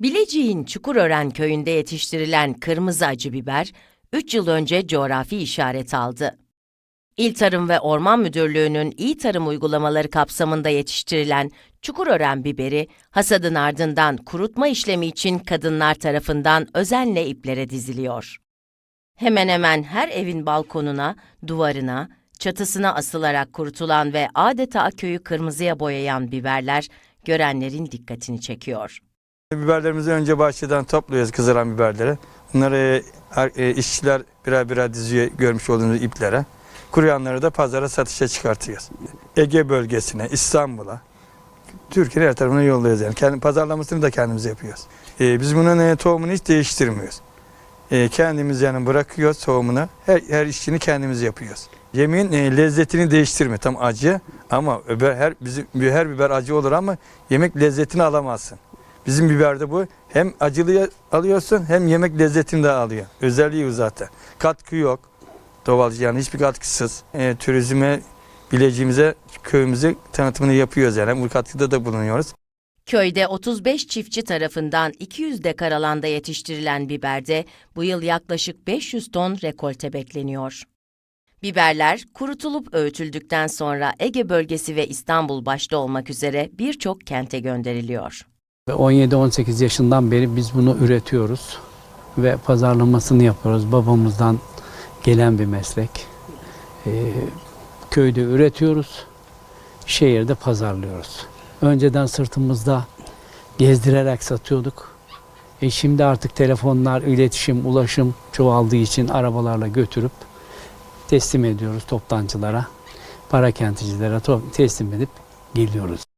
Bilecik'in Çukurören köyünde yetiştirilen kırmızı acı biber, 3 yıl önce coğrafi işaret aldı. İl Tarım ve Orman Müdürlüğü'nün iyi tarım uygulamaları kapsamında yetiştirilen Çukurören biberi, hasadın ardından kurutma işlemi için kadınlar tarafından özenle iplere diziliyor. Hemen hemen her evin balkonuna, duvarına, çatısına asılarak kurutulan ve adeta köyü kırmızıya boyayan biberler görenlerin dikkatini çekiyor. Biberlerimizi önce bahçeden topluyoruz kızaran biberleri. Bunları er- e, işçiler birer birer diziyor görmüş olduğunuz iplere. Kuruyanları da pazara satışa çıkartıyoruz. Ege bölgesine, İstanbul'a, Türkiye'nin her tarafına yolluyoruz yani. Kendi pazarlamasını da kendimiz yapıyoruz. E, biz bunun e, tohumunu hiç değiştirmiyoruz. E, kendimiz yani bırakıyoruz tohumunu. Her, her işçini kendimiz yapıyoruz. Yemeğin e, lezzetini değiştirme. Tam acı ama öbür her bizim her biber acı olur ama yemek lezzetini alamazsın. Bizim biberde bu. Hem acılıyı alıyorsun hem yemek lezzetini de alıyor. Özelliği bu zaten. Katkı yok. Doğal yani hiçbir katkısız. E, turizme, bileceğimize, köyümüze tanıtımını yapıyoruz yani. Bu katkıda da bulunuyoruz. Köyde 35 çiftçi tarafından 200 dekar alanda yetiştirilen biberde bu yıl yaklaşık 500 ton rekolte bekleniyor. Biberler kurutulup öğütüldükten sonra Ege bölgesi ve İstanbul başta olmak üzere birçok kente gönderiliyor. Ve 17-18 yaşından beri biz bunu üretiyoruz ve pazarlamasını yapıyoruz. Babamızdan gelen bir meslek. Ee, köyde üretiyoruz, şehirde pazarlıyoruz. Önceden sırtımızda gezdirerek satıyorduk. E şimdi artık telefonlar, iletişim, ulaşım çoğaldığı için arabalarla götürüp teslim ediyoruz toptancılara, parakentecilere to- teslim edip geliyoruz.